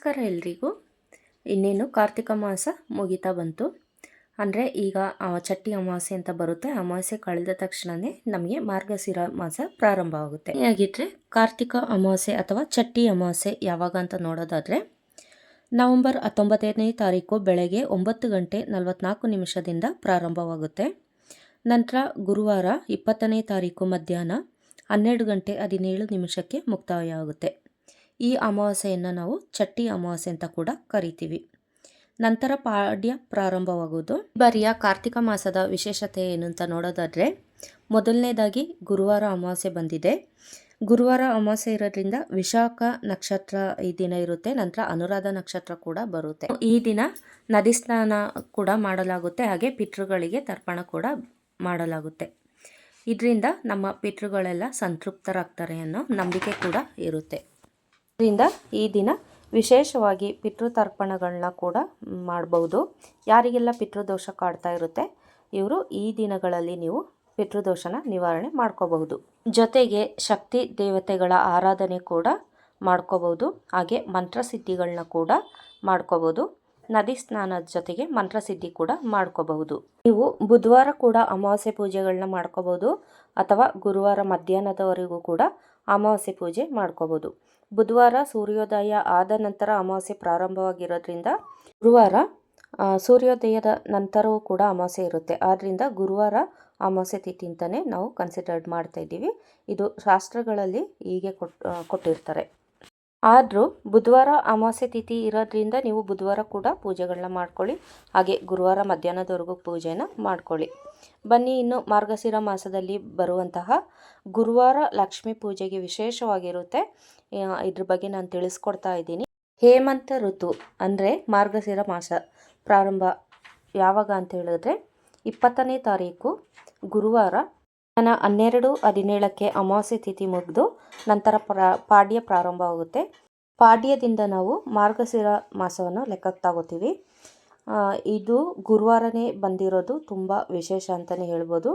ನಮಸ್ಕಾರ ಎಲ್ರಿಗೂ. ಇನ್ನೇನು ಕಾರ್ತಿಕ ಮಾಸ ಮುಗಿತಾ ಬಂತು. ಅಂದರೆ ಈಗ ಚಟ್ಟಿ ಅಮಾವಾಸ್ಯೆ ಅಂತ ಬರುತ್ತೆ. ಅಮಾವಾಸ್ಯೆ ಕಳೆದ ತಕ್ಷಣವೇ ನಮಗೆ ಮಾರ್ಗಶಿರ ಮಾಸ ಪ್ರಾರಂಭವಾಗುತ್ತೆ ಹಾಗಿದ್ರೆ ಕಾರ್ತಿಕ ಅಮಾವಾಸ್ಯೆ ಅಥವಾ ಚಟ್ಟಿ ಅಮಾವಾಸ್ಯೆ ಯಾವಾಗ ಅಂತ ನೋಡೋದಾದರೆ, ನವೆಂಬರ್ ಹತ್ತೊಂಬತ್ತನೇ ತಾರೀಕು ಬೆಳಗ್ಗೆ ಒಂಬತ್ತು ಗಂಟೆ ನಲವತ್ನಾಲ್ಕು ನಿಮಿಷದಿಂದ ಪ್ರಾರಂಭವಾಗುತ್ತೆ. ನಂತರ ಗುರುವಾರ ಇಪ್ಪತ್ತನೇ ತಾರೀಕು ಮಧ್ಯಾಹ್ನ ಹನ್ನೆರಡು ಗಂಟೆ ಹದಿನೇಳು ನಿಮಿಷಕ್ಕೆ ಮುಕ್ತಾಯ ಆಗುತ್ತೆ ಈ ಅಮಾವಾಸ್ಯೆಯನ್ನು ನಾವು ಚಟ್ಟಿ ಅಮಾವಾಸ್ಯೆ ಅಂತ ಕೂಡ ಕರಿತೀವಿ. ನಂತರ ಪಾಡ್ಯ ಪ್ರಾರಂಭವಾಗುವುದು ಈ ಬಾರಿಯ ಕಾರ್ತಿಕ ಮಾಸದ ವಿಶೇಷತೆ ಏನು ಅಂತ ನೋಡೋದಾದರೆ, ಮೊದಲನೇದಾಗಿ ಗುರುವಾರ ಅಮಾವಾಸ್ಯೆ ಬಂದಿದೆ. ಗುರುವಾರ ಅಮಾವಾಸ್ಯೆ ಇರೋದ್ರಿಂದ ವಿಶಾಖ ನಕ್ಷತ್ರ ಈ ದಿನ ಇರುತ್ತೆ, ನಂತರ ಅನುರಾಧ ನಕ್ಷತ್ರ ಕೂಡ ಬರುತ್ತೆ. ಈ ದಿನ ನದಿ ಸ್ನಾನ ಕೂಡ ಮಾಡಲಾಗುತ್ತೆ, ಹಾಗೆ ಪಿತೃಗಳಿಗೆ ತರ್ಪಣ ಕೂಡ ಮಾಡಲಾಗುತ್ತೆ. ಇದರಿಂದ ನಮ್ಮ ಪಿತೃಗಳೆಲ್ಲ ಸಂತೃಪ್ತರಾಗ್ತಾರೆ ಅನ್ನೋ ನಂಬಿಕೆ ಕೂಡ ಇರುತ್ತೆ. ಇದರಿಂದ ಈ ದಿನ ವಿಶೇಷವಾಗಿ ಪಿತೃತರ್ಪಣಗಳನ್ನ ಕೂಡ ಮಾಡಬಹುದು ಯಾರಿಗೆಲ್ಲ ಪಿತೃದೋಷ ಕಾಡ್ತಾ ಇರುತ್ತೆ, ಇವರು ಈ ದಿನಗಳಲ್ಲಿ ನೀವು ಪಿತೃದೋಷನ ನಿವಾರಣೆ ಮಾಡ್ಕೋಬಹುದು. ಜೊತೆಗೆ ಶಕ್ತಿ ದೇವತೆಗಳ ಆರಾಧನೆ ಕೂಡ ಮಾಡ್ಕೋಬಹುದು. ಹಾಗೆ ಮಂತ್ರಸಿದ್ಧಿಗಳನ್ನ ಕೂಡ ಮಾಡ್ಕೋಬಹುದು. ನದಿ ಸ್ನಾನದ ಜೊತೆಗೆ ಮಂತ್ರಸಿದ್ಧಿ ಕೂಡ ಮಾಡ್ಕೋಬಹುದು. ನೀವು ಬುಧವಾರ ಕೂಡ ಅಮಾವಾಸ್ಯೆ ಪೂಜೆಗಳನ್ನ ಮಾಡ್ಕೋಬಹುದು, ಅಥವಾ ಗುರುವಾರ ಮಧ್ಯಾಹ್ನದವರೆಗೂ ಕೂಡ ಅಮಾವಾಸ್ಯೆ ಪೂಜೆ ಮಾಡ್ಕೋಬಹುದು. ಬುಧವಾರ ಸೂರ್ಯೋದಯ ಆದ ನಂತರ ಅಮಾವಾಸ್ಯೆ ಪ್ರಾರಂಭವಾಗಿರೋದ್ರಿಂದ ಗುರುವಾರ ಸೂರ್ಯೋದಯದ ನಂತರವೂ ಕೂಡ ಅಮಾವಾಸ್ಯೆ ಇರುತ್ತೆ. ಆದ್ದರಿಂದ ಗುರುವಾರ ಅಮಾವಾಸ್ಯೆ ತಿಥಿ ಅಂತಲೇ ನಾವು ಕನ್ಸಿಡರ್ಡ್ ಮಾಡ್ತಾ ಇದ್ದೀವಿ. ಇದು ಶಾಸ್ತ್ರಗಳಲ್ಲಿ ಹೀಗೆ ಕೊಟ್ಟಿರ್ತಾರೆ. ಆದರೂ ಬುಧವಾರ ಅಮಾವಾಸ್ಯೆ ತಿಥಿ ಇರೋದ್ರಿಂದ ನೀವು ಬುಧವಾರ ಕೂಡ ಪೂಜೆಗಳನ್ನ ಮಾಡ್ಕೊಳ್ಳಿ. ಹಾಗೆ ಗುರುವಾರ ಮಧ್ಯಾಹ್ನದವರೆಗೂ ಪೂಜೆನ ಮಾಡ್ಕೊಳ್ಳಿ. ಬನ್ನಿ, ಇನ್ನು ಮಾರ್ಗಶಿರ ಮಾಸದಲ್ಲಿ ಬರುವಂತಹ ಗುರುವಾರ ಲಕ್ಷ್ಮೀ ಪೂಜೆಗೆ ವಿಶೇಷವಾಗಿರುತ್ತೆ. ಇದ್ರ ಬಗ್ಗೆ ನಾನು ತಿಳಿಸ್ಕೊಡ್ತಾ ಇದ್ದೀನಿ. ಹೇಮಂತ ಋತು ಅಂದರೆ ಮಾರ್ಗಶಿರ ಮಾಸ ಪ್ರಾರಂಭ ಯಾವಾಗ ಅಂತ ಹೇಳಿದ್ರೆ ಇಪ್ಪತ್ತನೇ ತಾರೀಕು ಗುರುವಾರ ನನ್ನ ಹನ್ನೆರಡು ಹದಿನೇಳಕ್ಕೆ ಅಮಾವಾಸ್ಯೆ ತಿಥಿ ಮುಗಿದು ನಂತರ ಪ್ರ, ಪಾಡ್ಯ ಪ್ರಾರಂಭವಾಗುತ್ತೆ. ಪಾಡ್ಯದಿಂದ ನಾವು ಮಾರ್ಗಶಿರ ಮಾಸವನ್ನು ಲೆಕ್ಕಕ್ಕೆ ತಗೋತೀವಿ ಇದು ಗುರುವಾರನೇ ಬಂದಿರೋದು ತುಂಬ ವಿಶೇಷ ಅಂತಲೇ ಹೇಳ್ಬೋದು.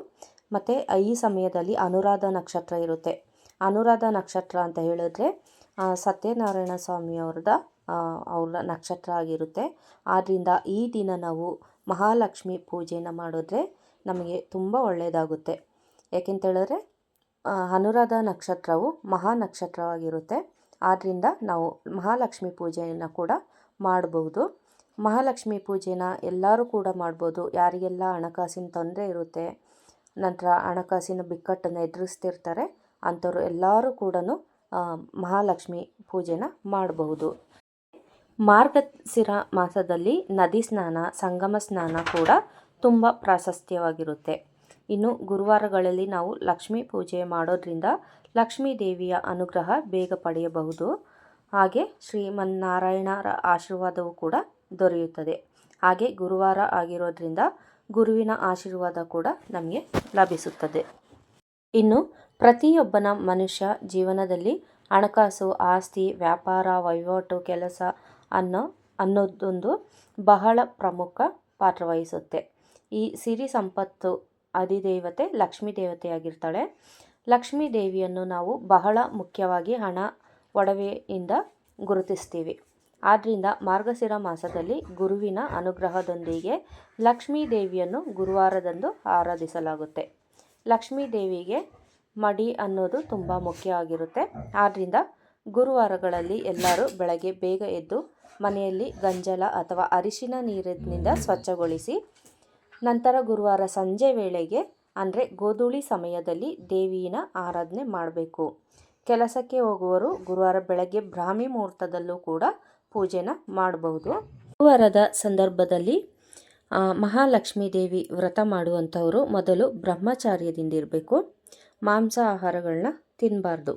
ಮತ್ತು ಈ ಸಮಯದಲ್ಲಿ ಅನುರಾಧ ನಕ್ಷತ್ರ ಇರುತ್ತೆ. ಅನುರಾಧ ನಕ್ಷತ್ರ ಅಂತ ಹೇಳಿದ್ರೆ ಸತ್ಯನಾರಾಯಣ ಸ್ವಾಮಿಯವ್ರದ ಅವರ ನಕ್ಷತ್ರ ಆಗಿರುತ್ತೆ. ಆದ್ದರಿಂದ ಈ ದಿನ ನಾವು ಮಹಾಲಕ್ಷ್ಮಿ ಪೂಜೆನ ಮಾಡಿದ್ರೆ ನಮಗೆ ತುಂಬ ಒಳ್ಳೆಯದಾಗುತ್ತೆ ಯಾಕೆಂತ ಹೇಳಿದ್ರೆ ಅನುರಾಧ ನಕ್ಷತ್ರವು ಮಹಾ ನಕ್ಷತ್ರವಾಗಿರುತ್ತೆ. ಆದ್ದರಿಂದ ನಾವು ಮಹಾಲಕ್ಷ್ಮಿ ಪೂಜೆಯನ್ನು ಕೂಡ ಮಾಡಬಹುದು ಮಹಾಲಕ್ಷ್ಮಿ ಪೂಜೆನ ಎಲ್ಲರೂ ಕೂಡ ಮಾಡ್ಬೋದು. ಯಾರಿಗೆಲ್ಲ ಹಣಕಾಸಿನ ತೊಂದರೆ ಇರುತ್ತೆ, ನಂತರ ಹಣಕಾಸಿನ ಬಿಕ್ಕಟ್ಟನ್ನು ಎದುರಿಸ್ತಿರ್ತಾರೆ, ಅಂಥವ್ರು ಎಲ್ಲರೂ ಕೂಡ ಮಹಾಲಕ್ಷ್ಮಿ ಪೂಜೆನ ಮಾಡಬಹುದು. ಮಾರ್ಗಶಿರ ಮಾಸದಲ್ಲಿ ನದಿ ಸ್ನಾನ, ಸಂಗಮ ಸ್ನಾನ ಕೂಡ ತುಂಬ ಪ್ರಾಶಸ್ತ್ಯವಾಗಿರುತ್ತೆ. ಇನ್ನು ಗುರುವಾರಗಳಲ್ಲಿ ನಾವು ಲಕ್ಷ್ಮೀ ಪೂಜೆ ಮಾಡೋದ್ರಿಂದ ಲಕ್ಷ್ಮೀ ದೇವಿಯ ಅನುಗ್ರಹ ಬೇಗ ಪಡೆಯಬಹುದು. ಹಾಗೆ ಶ್ರೀಮನ್ನಾರಾಯಣರ ಆಶೀರ್ವಾದವೂ ಕೂಡ ದೊರೆಯುತ್ತದೆ. ಹಾಗೆ ಗುರುವಾರ ಆಗಿರೋದ್ರಿಂದ ಗುರುವಿನ ಆಶೀರ್ವಾದ ಕೂಡ ನಮಗೆ ಲಭಿಸುತ್ತದೆ. ಇನ್ನು ಪ್ರತಿಯೊಬ್ಬನ ಮನುಷ್ಯ ಜೀವನದಲ್ಲಿ ಹಣಕಾಸು, ಆಸ್ತಿ, ವ್ಯಾಪಾರ, ವಹಿವಾಟು, ಕೆಲಸ ಅನ್ನೋ, ಅನ್ನೋದೊಂದು ಬಹಳ ಪ್ರಮುಖ ಪಾತ್ರ ವಹಿಸುತ್ತೆ. ಈ ಸಿರಿ ಸಂಪತ್ತು ಅಧಿದೇವತೆ ಲಕ್ಷ್ಮೀ ದೇವತೆಯಾಗಿರ್ತಾಳೆ ಲಕ್ಷ್ಮೀ ದೇವಿಯನ್ನು ನಾವು ಬಹಳ ಮುಖ್ಯವಾಗಿ ಹಣ, ಒಡವೆಯಿಂದ ಗುರುತಿಸ್ತೀವಿ. ಆದ್ದರಿಂದ ಮಾರ್ಗಶಿರ ಮಾಸದಲ್ಲಿ ಗುರುವಿನ ಅನುಗ್ರಹದೊಂದಿಗೆ ಲಕ್ಷ್ಮೀ ದೇವಿಯನ್ನು ಗುರುವಾರದಂದು ಆರಾಧಿಸಲಾಗುತ್ತೆ. ಲಕ್ಷ್ಮೀ ದೇವಿಗೆ ಮಡಿ ಅನ್ನೋದು ತುಂಬ ಮುಖ್ಯ ಆಗಿರುತ್ತೆ. ಆದ್ದರಿಂದ ಗುರುವಾರಗಳಲ್ಲಿ ಎಲ್ಲರೂ ಬೆಳಗ್ಗೆ ಬೇಗ ಎದ್ದು ಮನೆಯಲ್ಲಿ ಗಂಜಲ ಅಥವಾ ಅರಿಶಿನ ನೀರಿನಿಂದ ಸ್ವಚ್ಛಗೊಳಿಸಿ, ನಂತರ ಗುರುವಾರ ಸಂಜೆ ವೇಳೆಗೆ, ಅಂದರೆ ಗೋಧೂಳಿ ಸಮಯದಲ್ಲಿ ದೇವಿನ ಆರಾಧನೆ ಮಾಡಬೇಕು. ಕೆಲಸಕ್ಕೆ ಹೋಗುವವರು ಗುರುವಾರ ಬೆಳಗ್ಗೆ ಬ್ರಾಹ್ಮಿ ಮುಹೂರ್ತದಲ್ಲೂ ಕೂಡ ಪೂಜೆನ ಮಾಡಬಹುದು ಗುರುವಾರದ ಸಂದರ್ಭದಲ್ಲಿ ಮಹಾಲಕ್ಷ್ಮೀ ದೇವಿ ವ್ರತ ಮಾಡುವಂಥವರು ಮೊದಲು ಬ್ರಹ್ಮಚಾರ್ಯದಿಂದ ಇರಬೇಕು ಮಾಂಸ ಆಹಾರಗಳನ್ನ ತಿನ್ನಬಾರ್ದು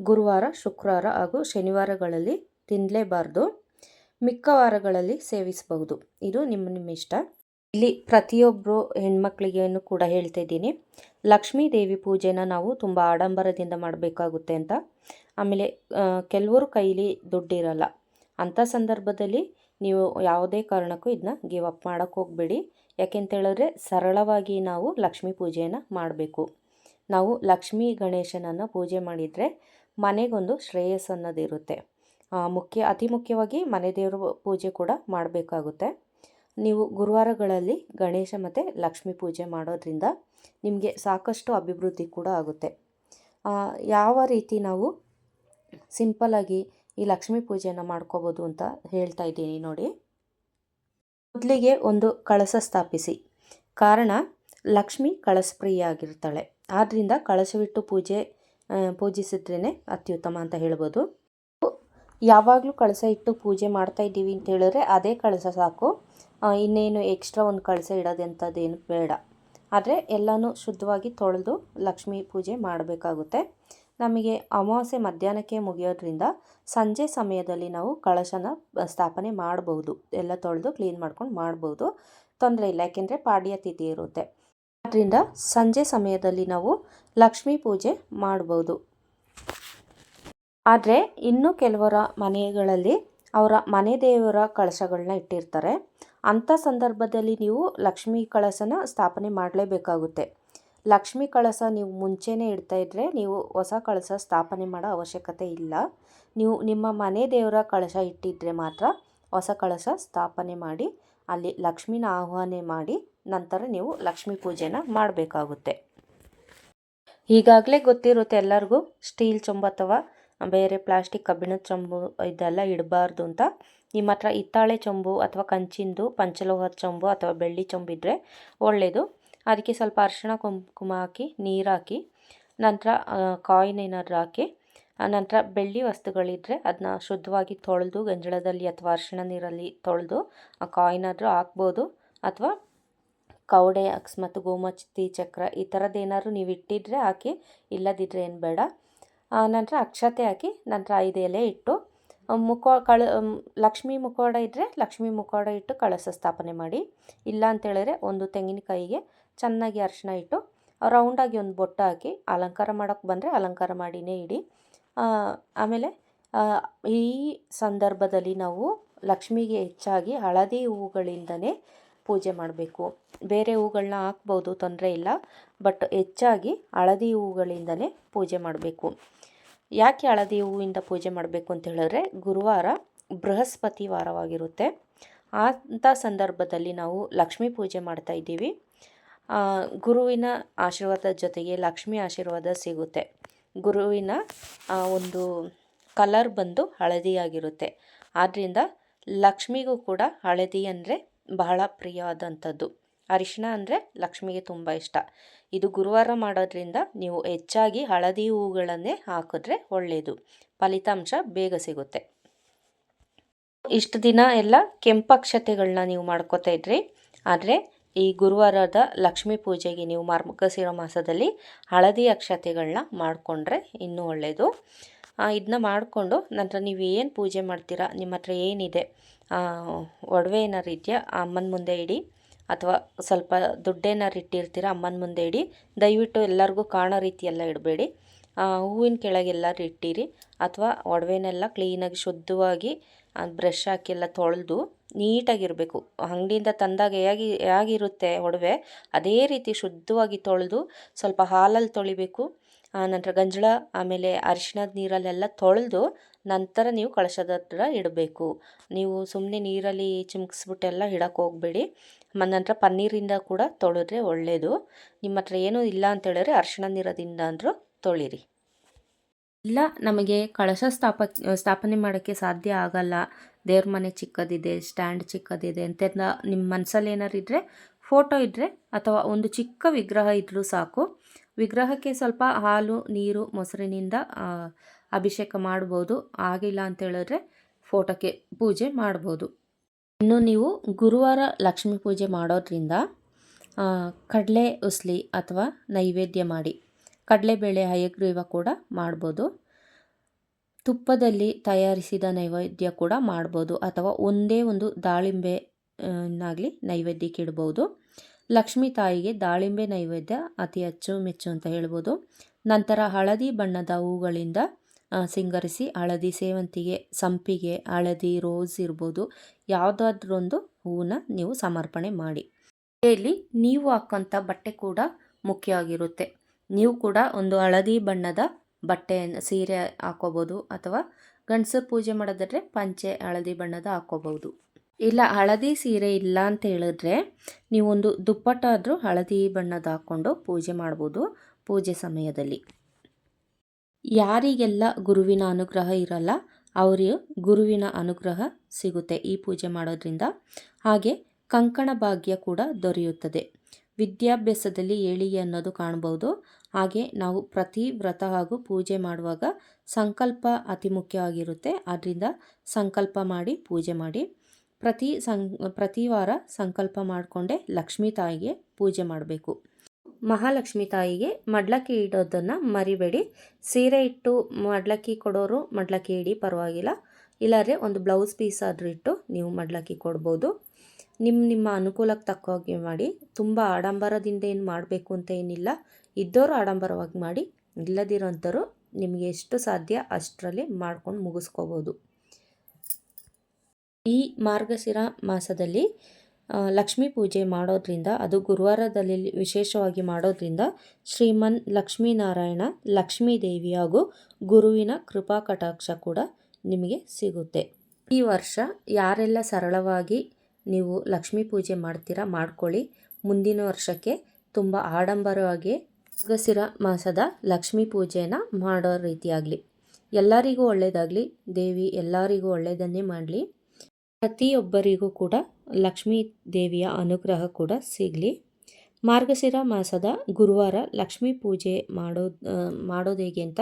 ಗುರುವಾರ, ಶುಕ್ರವಾರ ಹಾಗೂ ಶನಿವಾರಗಳಲ್ಲಿ ತಿನ್ನಲೇಬಾರ್ದು ಮಿಕ್ಕ ವಾರಗಳಲ್ಲಿ ಸೇವಿಸಬಹುದು. ಇದು ನಿಮ್ಮ ನಿಮ್ಮ ಇಷ್ಟ. ಇಲ್ಲಿ ಪ್ರತಿಯೊಬ್ಬರು ಹೆಣ್ಮಕ್ಳಿಗೇನು ಕೂಡ ಹೇಳ್ತಾ ಇದ್ದೀನಿ. ಲಕ್ಷ್ಮೀ ದೇವಿ ಪೂಜೆನ ನಾವು ತುಂಬ ಆಡಂಬರದಿಂದ ಮಾಡಬೇಕಾಗುತ್ತೆ ಅಂತ. ಆಮೇಲೆ ಕೆಲವರು ಕೈಲಿ ದುಡ್ಡಿರಲ್ಲ. ಅಂಥ ಸಂದರ್ಭದಲ್ಲಿ ನೀವು ಯಾವುದೇ ಕಾರಣಕ್ಕೂ ಇದನ್ನ ಗಿವ್ ಅಪ್ ಮಾಡೋಕ್ಕೆ ಹೋಗಬೇಡಿ. ಯಾಕೆಂತೇಳಿದ್ರೆ ಸರಳವಾಗಿ ನಾವು ಲಕ್ಷ್ಮೀ ಪೂಜೆಯನ್ನು ಮಾಡಬೇಕು. ನಾವು ಲಕ್ಷ್ಮೀ ಗಣೇಶನನ್ನು ಪೂಜೆ ಮಾಡಿದರೆ ಮನೆಗೊಂದು ಶ್ರೇಯಸ್ ಅನ್ನೋದಿರುತ್ತೆ ಮುಖ್ಯ, ಅತಿ ಮುಖ್ಯವಾಗಿ ಮನೆ ದೇವರ ಪೂಜೆ ಕೂಡ ಮಾಡಬೇಕಾಗುತ್ತೆ. ನೀವು ಗುರುವಾರಗಳಲ್ಲಿ ಗಣೇಶ ಮತ್ತು ಲಕ್ಷ್ಮೀ ಪೂಜೆ ಮಾಡೋದ್ರಿಂದ ನಿಮಗೆ ಸಾಕಷ್ಟು ಅಭಿವೃದ್ಧಿ ಕೂಡ ಆಗುತ್ತೆ. ಯಾವ ರೀತಿ ನಾವು ಸಿಂಪಲ್ಲಾಗಿ ಈ ಲಕ್ಷ್ಮೀ ಪೂಜೆಯನ್ನು ಮಾಡ್ಕೋಬೋದು ಅಂತ ಹೇಳ್ತಾ ಇದ್ದೀನಿ ನೋಡಿ. ಮೊದಲಿಗೆ ಒಂದು ಕಳಸ ಸ್ಥಾಪಿಸಿ. ಕಾರಣ, ಲಕ್ಷ್ಮಿ ಕಳಸಪ್ರಿಯ ಆಗಿರ್ತಾಳೆ ಆದ್ದರಿಂದ ಕಳಸವಿಟ್ಟು ಪೂಜೆ ಪೂಜಿಸಿದ್ರೇ ಅತ್ಯುತ್ತಮ ಅಂತ ಹೇಳ್ಬೋದು. ಯಾವಾಗಲೂ ಕಳಸ ಇಟ್ಟು ಪೂಜೆ ಮಾಡ್ತಾ ಇದ್ದೀವಿ ಅಂತ ಹೇಳಿದ್ರೆ ಅದೇ ಕಳಸ ಸಾಕು. ಇನ್ನೇನು ಎಕ್ಸ್ಟ್ರಾ ಒಂದು ಕಳಸ ಇಡೋದಂಥದ್ದೇನು ಬೇಡ. ಆದರೆ ಎಲ್ಲನೂ ಶುದ್ಧವಾಗಿ ತೊಳೆದು ಲಕ್ಷ್ಮೀ ಪೂಜೆ ಮಾಡಬೇಕಾಗುತ್ತೆ. ನಮಗೆ ಅಮಾವಾಸ್ಯೆ ಮಧ್ಯಾಹ್ನಕ್ಕೆ ಮುಗಿಯೋದ್ರಿಂದ ಸಂಜೆ ಸಮಯದಲ್ಲಿ ನಾವು ಕಳಶನ ಸ್ಥಾಪನೆ ಮಾಡಬಹುದು ಎಲ್ಲ ತೊಳೆದು ಕ್ಲೀನ್ ಮಾಡ್ಕೊಂಡು ಮಾಡ್ಬೋದು. ತೊಂದರೆ ಇಲ್ಲ. ಯಾಕೆಂದರೆ ಪಾಡ್ಯ ತಿಥಿ ಇರುತ್ತೆ. ಆದ್ದರಿಂದ ಸಂಜೆ ಸಮಯದಲ್ಲಿ ನಾವು ಲಕ್ಷ್ಮೀ ಪೂಜೆ ಮಾಡ್ಬೋದು. ಆದರೆ ಇನ್ನೂ ಕೆಲವರ ಮನೆಗಳಲ್ಲಿ ಅವರ ಮನೆ ದೇವರ ಕಳಶಗಳನ್ನ ಇಟ್ಟಿರ್ತಾರೆ. ಅಂಥ ಸಂದರ್ಭದಲ್ಲಿ ನೀವು ಲಕ್ಷ್ಮೀ ಕಳಶನ ಸ್ಥಾಪನೆ ಮಾಡಲೇಬೇಕಾಗುತ್ತೆ. ಲಕ್ಷ್ಮೀ ಕಳಸ ನೀವು ಮುಂಚೆನೇ ಇಡ್ತಾ ಇದ್ದರೆ ನೀವು ಹೊಸ ಕಳಸ ಸ್ಥಾಪನೆ ಮಾಡೋ ಅವಶ್ಯಕತೆ ಇಲ್ಲ. ನೀವು ನಿಮ್ಮ ಮನೆ ದೇವರ ಕಳಶ ಇಟ್ಟಿದ್ದರೆ ಮಾತ್ರ ಹೊಸ ಕಳಶ ಸ್ಥಾಪನೆ ಮಾಡಿ, ಅಲ್ಲಿ ಲಕ್ಷ್ಮಿನ ಆಹ್ವಾನ ಮಾಡಿ ನಂತರ ನೀವು ಲಕ್ಷ್ಮಿ ಪೂಜೆನ ಮಾಡಬೇಕಾಗುತ್ತೆ. ಈಗಾಗಲೇ ಗೊತ್ತಿರುತ್ತೆ ಎಲ್ಲರಿಗೂ ಸ್ಟೀಲ್ ಚೊಂಬು ಅಥವಾ ಬೇರೆ ಪ್ಲಾಸ್ಟಿಕ್ ಕಬ್ಬಿಣದ ಚೊಂಬು ಇದೆಲ್ಲ ಇಡಬಾರ್ದು ಅಂತ. ನಿಮ್ಮ ಹತ್ರ ಹಿತ್ತಾಳೆ ಚೊಂಬು ಅಥವಾ ಕಂಚಿಂದು ಪಂಚಲೋಹದ ಚೊಂಬು ಅಥವಾ ಬೆಳ್ಳಿ ಚೊಂಬು ಇದ್ದರೆ ಒಳ್ಳೆಯದು ಅದಕ್ಕೆ ಸ್ವಲ್ಪ ಅರಿಶಿಣ ಕುಂಕುಮ ಹಾಕಿ, ನೀರು ಹಾಕಿ, ನಂತರ ಕಾಯಿನ್ ಏನಾದರೂ ಹಾಕಿ ನಂತರ ಬೆಳ್ಳಿ ವಸ್ತುಗಳಿದ್ದರೆ ಅದನ್ನ ಶುದ್ಧವಾಗಿ ತೊಳೆದು ಗಂಜಳದಲ್ಲಿ ಅಥವಾ ಅರಿಶಿಣ ನೀರಲ್ಲಿ ತೊಳೆದು ಆ ಕಾಯಿನಾದರೂ ಹಾಕ್ಬೋದು. ಅಥವಾ ಕೌಡೆ ಅಕ್ಸ್ ಮತ್ತು ಗೋಮಚ್ತಿ ಚಕ್ರ ಈ ಥರದ್ದು ಏನಾದ್ರು ನೀವು ಇಟ್ಟಿದ್ರೆ ಹಾಕಿ ಇಲ್ಲದಿದ್ದರೆ ಏನು ಬೇಡ. ನಂತರ ಅಕ್ಷತೆ ಹಾಕಿ, ನಂತರ ಐದು ಎಲೆ ಇಟ್ಟು ಮುಖ ಕಳ ಲಕ್ಷ್ಮಿ ಮುಖವಾಡ ಇದ್ದರೆ ಲಕ್ಷ್ಮೀ ಮುಖವಾಡ ಇಟ್ಟು ಕಳಸ ಸ್ಥಾಪನೆ ಮಾಡಿ. ಇಲ್ಲ ಅಂತೇಳಿದ್ರೆ ಒಂದು ತೆಂಗಿನಕಾಯಿಗೆ ಚೆನ್ನಾಗಿ ಅರಿಶಿನ ಇಟ್ಟು ರೌಂಡಾಗಿ ಒಂದು ಬೊಟ್ಟ ಹಾಕಿ ಅಲಂಕಾರ ಮಾಡೋಕ್ಕೆ ಬಂದರೆ ಅಲಂಕಾರ ಮಾಡಿನೇ ಇಡಿ. ಆಮೇಲೆ ಈ ಸಂದರ್ಭದಲ್ಲಿ ನಾವು ಲಕ್ಷ್ಮಿಗೆ ಹೆಚ್ಚಾಗಿ ಹಳದಿ ಹೂಗಳಿಂದನೇ ಪೂಜೆ ಮಾಡಬೇಕು. ಬೇರೆ ಹೂಗಳನ್ನ ಹಾಕ್ಬೋದು, ತೊಂದರೆ ಇಲ್ಲ, ಬಟ್ ಹೆಚ್ಚಾಗಿ ಹಳದಿ ಹೂಗಳಿಂದನೇ ಪೂಜೆ ಮಾಡಬೇಕು. ಯಾಕೆ ಹಳದಿ ಹೂವಿಂದ ಪೂಜೆ ಮಾಡಬೇಕು ಅಂತ ಹೇಳಿದ್ರೆ, ಗುರುವಾರ ಬೃಹಸ್ಪತಿ ವಾರವಾಗಿರುತ್ತೆ. ಅಂಥ ಸಂದರ್ಭದಲ್ಲಿ ನಾವು ಲಕ್ಷ್ಮೀ ಪೂಜೆ ಮಾಡ್ತಾ ಇದ್ದೀವಿ. ಗುರುವಿನ ಆಶೀರ್ವಾದ ಜೊತೆಗೆ ಲಕ್ಷ್ಮಿ ಆಶೀರ್ವಾದ ಸಿಗುತ್ತೆ. ಗುರುವಿನ ಒಂದು ಕಲರ್ ಬಂದು ಹಳದಿಯಾಗಿರುತ್ತೆ. ಆದ್ದರಿಂದ ಲಕ್ಷ್ಮಿಗೂ ಕೂಡ ಹಳದಿ ಅಂದರೆ ಬಹಳ ಪ್ರಿಯವಾದಂಥದ್ದು. ಅರಿಶಿಣ ಅಂದರೆ ಲಕ್ಷ್ಮಿಗೆ ತುಂಬ ಇಷ್ಟ. ಇದು ಗುರುವಾರ ಮಾಡೋದ್ರಿಂದ ನೀವು ಹೆಚ್ಚಾಗಿ ಹಳದಿ ಹೂಗಳನ್ನೇ ಹಾಕಿದ್ರೆ ಒಳ್ಳೆಯದು ಫಲಿತಾಂಶ ಬೇಗ ಸಿಗುತ್ತೆ. ಇಷ್ಟು ದಿನ ಎಲ್ಲ ಕೆಂಪಕ್ಷತೆಗಳನ್ನ ನೀವು ಮಾಡ್ಕೋತಾ ಇದ್ರಿ. ಆದರೆ ಈ ಗುರುವಾರದ ಲಕ್ಷ್ಮೀ ಪೂಜೆಗೆ ನೀವು ಮಾರ್ಗಶಿರ ಮಾಸದಲ್ಲಿ ಹಳದಿ ಅಕ್ಷತೆಗಳನ್ನ ಮಾಡಿಕೊಂಡ್ರೆ ಇನ್ನೂ ಒಳ್ಳೆಯದು ಇದನ್ನ ಮಾಡಿಕೊಂಡು ನಂತರ ನೀವು ಏನು ಪೂಜೆ ಮಾಡ್ತೀರಾ, ನಿಮ್ಮ ಹತ್ರ ಏನಿದೆ ಒಡವೆ ಏನಾರು ಇದೆಯಾ ಅಮ್ಮನ ಮುಂದೆ ಇಡಿ, ಅಥವಾ ಸ್ವಲ್ಪ ದುಡ್ಡೇನಾರು ಇಟ್ಟಿರ್ತೀರಾ, ಅಮ್ಮನ ಮುಂದೆ ಇಡಿ, ದಯವಿಟ್ಟು ಎಲ್ಲರಿಗೂ ಕಾಣೋ ರೀತಿಯೆಲ್ಲ ಇಡಬೇಡಿ. ಹೂವಿನ ಕೆಳಗೆಲ್ಲರೂ ಇಟ್ಟಿರಿ, ಅಥವಾ ಒಡವೆನೆಲ್ಲ ಕ್ಲೀನಾಗಿ ಶುದ್ಧವಾಗಿ ಬ್ರಷ್ ಹಾಕಿ ಎಲ್ಲ ತೊಳೆದು ನೀಟಾಗಿರಬೇಕು. ಅಂಗಡಿಯಿಂದ ತಂದಾಗ ಹೇಗೆ, ಹೇಗಿರುತ್ತೆ ಒಡವೆ, ಅದೇ ರೀತಿ ಶುದ್ಧವಾಗಿ ತೊಳೆದು ಸ್ವಲ್ಪ ಹಾಲಲ್ಲಿ ತೊಳಿಬೇಕು. ನಂತರ ಗಂಜಳ, ಆಮೇಲೆ ಅರಿಶಿಣದ ನೀರಲ್ಲೆಲ್ಲ ತೊಳೆದು ನಂತರ ನೀವು ಕಳಶದ ಹತ್ರ ಇಡಬೇಕು. ನೀವು ಸುಮ್ಮನೆ ನೀರಲ್ಲಿ ಚಿಮ್ಕಿಸ್ಬಿಟ್ಟೆಲ್ಲ ಇಡಕ್ಕೆ ಹೋಗಬೇಡಿ. ನಂತರ ಪನ್ನೀರಿಂದ ಕೂಡ ತೊಳೆದ್ರೆ ಒಳ್ಳೆಯದು ನಿಮ್ಮ ಹತ್ರ ಏನೂ ಇಲ್ಲ ಅಂತ ಹೇಳಿದ್ರೆ ಅರಿಶಿಣ ನೀರದಿಂದ ಅಂದರೂ ತೊಳಿರಿ. ಇಲ್ಲ, ನಮಗೆ ಕಳಶ ಸ್ಥಾಪ, ಸ್ಥಾಪನೆ ಮಾಡೋಕ್ಕೆ ಸಾಧ್ಯ ಆಗಲ್ಲ. ದೇವ್ರ ಮನೆ ಚಿಕ್ಕದಿದೆ, ಸ್ಟ್ಯಾಂಡ್ ಚಿಕ್ಕದಿದೆ ಅಂತೆಲ್ಲ ನಿಮ್ಮ ಮನಸ್ಸಲ್ಲಿ ಏನಾರು ಇದ್ದರೆ ಫೋಟೋ ಇದ್ದರೆ ಅಥವಾ ಒಂದು ಚಿಕ್ಕ ವಿಗ್ರಹ ಇದ್ದರೂ ಸಾಕು. ವಿಗ್ರಹಕ್ಕೆ ಸ್ವಲ್ಪ ಹಾಲು, ನೀರು, ಮೊಸರಿನಿಂದ ಅಭಿಷೇಕ ಮಾಡ್ಬೋದು. ಆಗಿಲ್ಲ ಅಂತ ಹೇಳಿದ್ರೆ ಫೋಟೋಕ್ಕೆ ಪೂಜೆ ಮಾಡ್ಬೋದು. ಇನ್ನು ನೀವು ಗುರುವಾರ ಲಕ್ಷ್ಮೀ ಪೂಜೆ ಮಾಡೋದ್ರಿಂದ ಕಡಲೆ, ಉಸ್ಲಿ ಅಥವಾ ನೈವೇದ್ಯ ಮಾಡಿ. ಕಡಲೆಬೇಳೆ ಹಯಗ್ರೀವ ಕೂಡ ಮಾಡ್ಬೋದು. ತುಪ್ಪದಲ್ಲಿ ತಯಾರಿಸಿದ ನೈವೇದ್ಯ ಕೂಡ ಮಾಡ್ಬೋದು. ಅಥವಾ ಒಂದೇ ಒಂದು ದಾಳಿಂಬೆ ಆಗಲಿ ನೈವೇದ್ಯಕ್ಕೆ ಇಡ್ಬೋದು. ಲಕ್ಷ್ಮೀ ತಾಯಿಗೆ ದಾಳಿಂಬೆ ನೈವೇದ್ಯ ಅತಿ ಮೆಚ್ಚು ಅಂತ ಹೇಳ್ಬೋದು. ನಂತರ ಹಳದಿ ಬಣ್ಣದ ಹೂಗಳಿಂದ ಸಿಂಗರಿಸಿ ಹಳದಿ ಸೇವಂತಿಗೆ, ಸಂಪಿಗೆ, ಹಳದಿ ರೋಸ್ ಇರ್ಬೋದು. ಯಾವುದಾದ್ರೊಂದು ಹೂವನ್ನ ನೀವು ಸಮರ್ಪಣೆ ಮಾಡಿ. ಇಲ್ಲಿ ನೀವು ಹಾಕೋಂಥ ಬಟ್ಟೆ ಕೂಡ ಮುಖ್ಯ ಆಗಿರುತ್ತೆ ನೀವು ಕೂಡ ಒಂದು ಹಳದಿ ಬಣ್ಣದ ಬಟ್ಟೆಯನ್ನು ಸೀರೆ ಹಾಕೋಬೋದು ಅಥವಾ ಗಂಡಸರು ಪೂಜೆ ಮಾಡೋದಾದರೆ ಪಂಚೆ ಹಳದಿ ಬಣ್ಣದ ಹಾಕೋಬೋದು. ಇಲ್ಲ, ಹಳದಿ ಸೀರೆ ಇಲ್ಲ ಅಂತ ಹೇಳಿದ್ರೆ ನೀವೊಂದು ದುಪ್ಪಟ್ಟಾದರೂ ಹಳದಿ ಬಣ್ಣದ ಹಾಕ್ಕೊಂಡು ಪೂಜೆ ಮಾಡ್ಬೋದು ಪೂಜೆ ಸಮಯದಲ್ಲಿ. ಯಾರಿಗೆಲ್ಲ ಗುರುವಿನ ಅನುಗ್ರಹ ಇರಲ್ಲ, ಅವರಿಗೆ ಗುರುವಿನ ಅನುಗ್ರಹ ಸಿಗುತ್ತೆ ಈ ಪೂಜೆ ಮಾಡೋದ್ರಿಂದ. ಹಾಗೆ ಕಂಕಣ ಭಾಗ್ಯ ಕೂಡ ದೊರೆಯುತ್ತದೆ. ವಿದ್ಯಾಭ್ಯಾಸದಲ್ಲಿ ಏಳಿಗೆ ಅನ್ನೋದು ಕಾಣ್ಬೋದು ಹಾಗೆ ನಾವು ಪ್ರತಿ ವ್ರತ ಹಾಗೂ ಪೂಜೆ ಮಾಡುವಾಗ ಸಂಕಲ್ಪ ಅತಿ ಮುಖ್ಯವಾಗಿರುತ್ತೆ ಆದ್ದರಿಂದ ಸಂಕಲ್ಪ ಮಾಡಿ, ಪೂಜೆ ಮಾಡಿ. ಪ್ರತಿ ಸಂ, ಪ್ರತಿ ವಾರ ಸಂಕಲ್ಪ ಮಾಡಿಕೊಂಡೇ ಲಕ್ಷ್ಮೀ ತಾಯಿಗೆ ಪೂಜೆ ಮಾಡಬೇಕು. ಮಹಾಲಕ್ಷ್ಮಿ ತಾಯಿಗೆ ಮಡ್ಲಕ್ಕಿ ಇಡೋದನ್ನು ಮರಿಬೇಡಿ. ಸೀರೆ ಇಟ್ಟು ಮಡ್ಲಕ್ಕಿ ಕೊಡೋರು ಮಡ್ಲಕ್ಕಿ ಇಡಿ, ಪರವಾಗಿಲ್ಲ. ಇಲ್ಲಾಂದರೆ ಒಂದು ಬ್ಲೌಸ್ ಪೀಸ್ ಆದರೂ ಇಟ್ಟು ನೀವು ಮಡ್ಲಕ್ಕಿ ಕೊಡ್ಬೋದು. ನಿಮ್ಮ ನಿಮ್ಮ ಅನುಕೂಲಕ್ಕೆ ತಕ್ಕ ಹಾಗೆ ಮಾಡಿ. ತುಂಬ ಆಡಂಬರದಿಂದ ಏನು ಮಾಡಬೇಕು ಅಂತ ಏನಿಲ್ಲ. ಇದ್ದವರು ಆಡಂಬರವಾಗಿ ಮಾಡಿ ಇಲ್ಲದಿರೋಂಥವ್ರು ನಿಮಗೆ ಎಷ್ಟು ಸಾಧ್ಯ ಅಷ್ಟರಲ್ಲಿ ಮಾಡ್ಕೊಂಡು ಮುಗಿಸ್ಕೋಬೋದು. ಈ ಮಾರ್ಗಶಿರ ಮಾಸದಲ್ಲಿ ಲಕ್ಷ್ಮೀ ಪೂಜೆ ಮಾಡೋದ್ರಿಂದ, ಅದು ಗುರುವಾರದಲ್ಲಿ ವಿಶೇಷವಾಗಿ ಮಾಡೋದ್ರಿಂದ ಶ್ರೀಮನ್ ಲಕ್ಷ್ಮೀನಾರಾಯಣ, ಲಕ್ಷ್ಮೀ ದೇವಿ ಹಾಗೂ ಗುರುವಿನ ಕೃಪಾ ಕಟಾಕ್ಷ ಕೂಡ ನಿಮಗೆ ಸಿಗುತ್ತೆ. ಈ ವರ್ಷ ಯಾರೆಲ್ಲ ಸರಳವಾಗಿ ನೀವು ಲಕ್ಷ್ಮೀ ಪೂಜೆ ಮಾಡ್ತೀರಾ ಮಾಡ್ಕೊಳ್ಳಿ. ಮುಂದಿನ ವರ್ಷಕ್ಕೆ ತುಂಬ ಆಡಂಬರವಾಗಿ ಮಾರ್ಗಶಿರ ಮಾಸದ ಲಕ್ಷ್ಮೀ ಪೂಜೆನ ಮಾಡೋ ರೀತಿಯಾಗಲಿ. ಎಲ್ಲರಿಗೂ ಒಳ್ಳೆಯದಾಗಲಿ ದೇವಿ ಎಲ್ಲರಿಗೂ ಒಳ್ಳೆಯದನ್ನೇ ಮಾಡಲಿ. ಪ್ರತಿಯೊಬ್ಬರಿಗೂ ಕೂಡ ಲಕ್ಷ್ಮೀ ದೇವಿಯ ಅನುಗ್ರಹ ಕೂಡ ಸಿಗಲಿ. ಮಾರ್ಗಶಿರ ಮಾಸದ ಗುರುವಾರ ಲಕ್ಷ್ಮೀ ಪೂಜೆ ಮಾಡೋ ಮಾಡೋದು ಹೇಗೆ ಅಂತ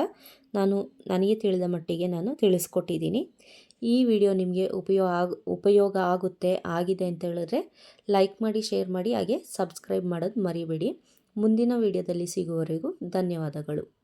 ನಾನು, ನನಗೆ ತಿಳಿದ ಮಟ್ಟಿಗೆ ನಾನು ತಿಳಿಸ್ಕೊಟ್ಟಿದ್ದೀನಿ. ಈ ವಿಡಿಯೋ ನಿಮಗೆ ಉಪಯೋಗ ಆಗ, ಉಪಯೋಗ ಆಗುತ್ತೆ, ಆಗಿದೆ ಅಂತ ಹೇಳಿದ್ರೆ ಲೈಕ್ ಮಾಡಿ, ಶೇರ್ ಮಾಡಿ, ಹಾಗೆ ಸಬ್ಸ್ಕ್ರೈಬ್ ಮಾಡೋದು ಮರಿಬೇಡಿ. ಮುಂದಿನ ವಿಡಿಯೋದಲ್ಲಿ ಸಿಗುವವರೆಗೂ ಧನ್ಯವಾದಗಳು.